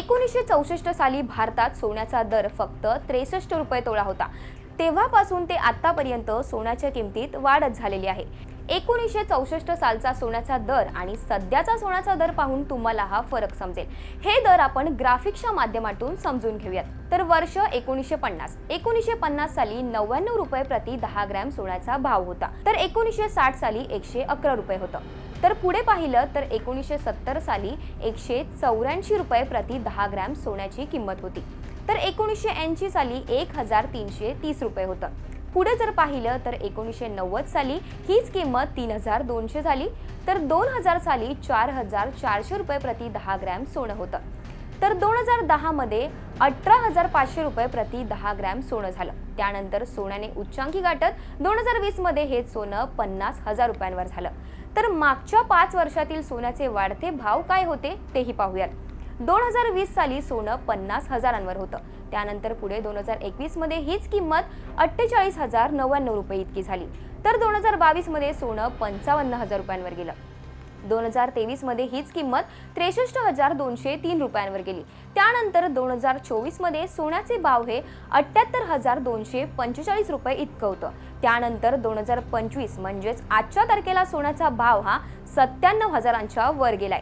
एकोणीसशे चौसष्ट साली भारतात सोन्याचा दर फक्त त्रेसष्ट रुपये तोळा होता. तेव्हापासून ते आतापर्यंत सोन्याच्या किमतीत वाढत झालेली आहे. एकोणीसशे चौसष्ट सालचा सोन्याचा दर आणि सध्याचा सोन्याचा दर पाहून तुम्हाला हा फरक समजेल. हे दर आपण ग्राफिक्सच्या माध्यमातून समजून घेऊयात. तर वर्ष एकोणीसशे पन्नास. एकोणीसशे पन्नास साली नव्याण्णव रुपये प्रति दहा ग्रॅम सोन्याचा भाव होता. तर एकोणीसशे साठ साली एकशे अकरा रुपये होतं. तर पुढे पाहिलं तर एकोणीसशे सत्तर साली एकशे चौऱ्याऐंशी रुपये प्रति दहा ग्रॅम सोन्याची किंमत होती. तर एकोणीसशे ऐंशी साली एक हजार तीनशे तीस रुपये होतं. पुढे जर पाहिलं तर एकोणीसशे नव्वद साली हीच किंमत तीन हजार दोनशे झाली. तर दोन हजार साली चार हजार चारशे रुपये प्रति दहा ग्रॅम सोनं होतं. तर दोन हजार दहामध्ये अठरा हजार पाचशे रुपये प्रति दहा ग्रॅम सोनं झालं. त्यानंतर सोन्याने उच्चांकी गाठत दोन हजार वीसमध्ये हे सोनं पन्नास हजार रुपयांवर झालं. तर मागच्या पाच वर्षातील सोन्याचे वाढते भाव काय होते तेही पाहूयात. दोन हजार वीस साली सोनं पन्नास हजारांवर होतं. त्यानंतर पुढे दोन हजार एकवीसमध्ये हीच किंमत अठ्ठेचाळीस हजार नव्याण्णव रुपये इतकी झाली. तर दोन हजार बावीसमध्ये सोनं पंचावन्न हजार रुपयांवर गेलं. दोन हजार तेवीसमध्ये हीच किंमत त्रेसष्ट हजार दोनशे तीन रुपयांवर गेली. त्यानंतर दोन हजार चोवीसमध्ये सोन्याचे भाव हे अठ्ठ्याहत्तर हजार दोनशे पंचेचाळीस रुपये इतकं होतं. त्यानंतर दोन हजार पंचवीस म्हणजेच आजच्या तारखेला सोन्याचा भाव हा सत्त्याण्णव हजारांच्या वर गेलाय.